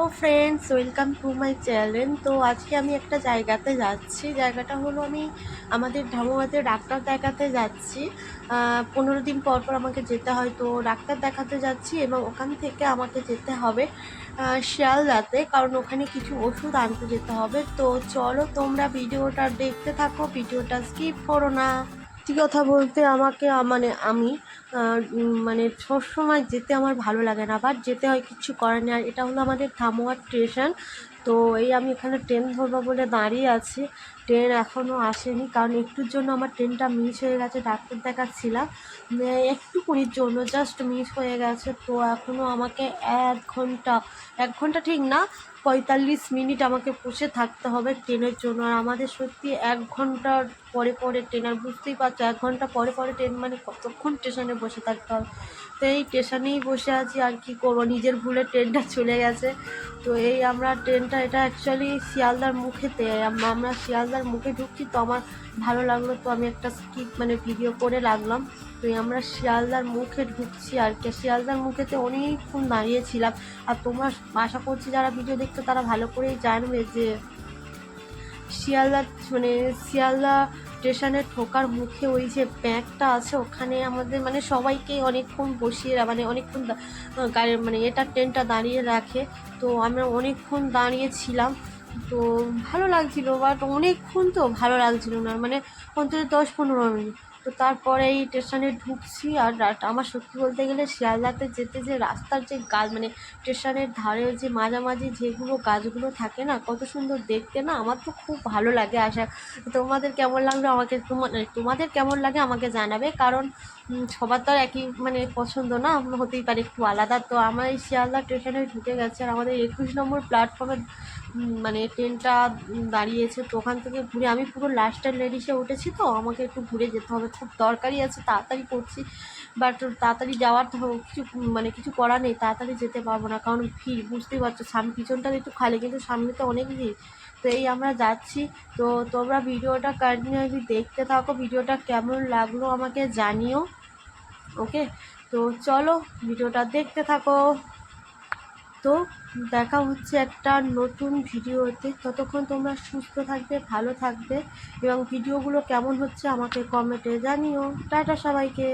তো friends welcome to my channel তো আজকে আমি একটা জায়গাতে যাচ্ছি। জায়গাটা হলো আমি আমাদের ধামুয়াতে ডাক্তার দেখাতে যাচ্ছি। পনেরো দিন পর পর আমাকে যেতে হয়। তো ডাক্তার দেখাতে যাচ্ছি এবং ওখান থেকে আমাকে যেতে হবে শিয়ালদাতে। কারণ ওখানে কিছু ওষুধ আনতে যেতে হবে। তো চলো তোমরা ভিডিওটা দেখতে থাকো, ভিডিওটা স্কিপ করো না। সত্যি কথা বলতে আমাকে মানে আমি মানে সবসময় যেতে আমার ভালো লাগে না। বাট যেতে হয় কিছু করার নেই। আর এটা হলো আমাদের ধামুয়া স্টেশন। তো এই আমি এখানে ট্রেন ধরবো বলে দাঁড়িয়ে আছি। ট্রেন এখনও আসেনি। কারণ একটুর জন্য আমার ট্রেনটা মিস হয়ে গেছে, ডাক্তার দেখাচ্ছিলাম। একটুকুনির জন্য জাস্ট মিস হয়ে গেছে। তো এখনও আমাকে এক ঘণ্টা এক ঘণ্টা ঠিক না পঁয়তাল্লিশ মিনিট আমাকে বসে থাকতে হবে ট্রেনের জন্য। আর আমাদের সত্যি এক ঘণ্টার পরে পরে ট্রেন, আর বুঝতেই পারছ, এক ঘণ্টা পরে পরে ট্রেন মানে কতক্ষণ স্টেশনে বসে থাকতে হবে। তো এই স্টেশনেই বসে আছি, আর কি করব? নিজের ভুলে ট্রেনটা চলে গেছে। তো এই আমরা ট্রেনটা, এটা অ্যাকচুয়ালি শিয়ালদার মুখেতে আমরা শিয়ালদার মুখে ঢুকছি, তো আমার ভালো লাগল, তো আমি একটা স্কিপ মানে ভিডিও করে লাগলাম। তো আমরা শিয়ালদার মুখে ঢুকছি আর কি। শিয়ালদার মুখেতে অনেকক্ষণ দাঁড়িয়েছিলাম। আর তোমরা, আশা করছি যারা ভিডিও দেখছ তারা ভালো করেই জানবে যে শিয়ালদা মানে শিয়ালদা স্টেশনে ঠোকার মুখে ওই যে ব্যাগটা আছে, ওখানে আমাদের মানে সবাইকে অনেকক্ষণ বসিয়ে মানে অনেকক্ষণ দা- গাড়ি মানে এটা ট্রেনটা দাঁড়িয়ে রাখে। তো আমরা অনেকক্ষণ দাঁড়িয়েছিলাম। তো ভালো লাগছিল বাট অনেকক্ষণ তো ভালো লাগছিল না মানে অন্তত দশ পনেরো মিনিট। তো তারপরে এই স্টেশনে ঢুকছি আর আমার সত্যি বলতে গেলে শিয়ালদাতে যেতে যে রাস্তার যে গাছ মানে স্টেশনের ধারে যে মাঝামাঝি যেগুলো গাছগুলো থাকে না, কত সুন্দর দেখতে না, আমার তো খুব ভালো লাগে আসা তোমাদের কেমন লাগল আমাকে তোমা- তোমাদের কেমন লাগে আমাকে জানাবে, কারণ সবার তো একই মানে পছন্দ না, হতেই পারে একটু আলাদা। তো আমার এই শিয়ালদা স্টেশনে ঢুকে গেছে আর আমাদের একুশ নম্বর প্ল্যাটফর্মে মানে ট্রেনটা দাঁড়িয়েছে তো ওখান থেকে ঘুরে আমি পুরো লাস্টের লেডিসে উঠেছি তো আমাকে একটু ঘুরে যেতে হবে। খুব দরকারি আছে, তাড়াতাড়ি করছি। বাট তাড়াতাড়ি যাওয়ার তো কিছু মানে কিছু করা নেই, তাড়াতাড়ি যেতে পারব না। কারণ ভিড়, বুঝতেই পারছ সামনে পিছনটা একটু খালি, কিন্তু সামনে তো অনেক ভিড়। তো এই আমরা যাচ্ছি। তো তোমরা ভিডিওটা কন্টিনিউয়াসলি দেখতে থাকো, ভিডিওটা কেমন লাগল আমাকে জানিও। ওকে তো চলো, ভিডিওটা দেখতে থাকো। তো দেখা হচ্ছে একটা নতুন ভিডিওতে। ততক্ষণ তোমরা সুস্থ থাকবে, ভালো থাকবে এবং ভিডিওগুলো কেমন হচ্ছে আমাকে কমেন্টে জানিও। টাটা সবাইকে।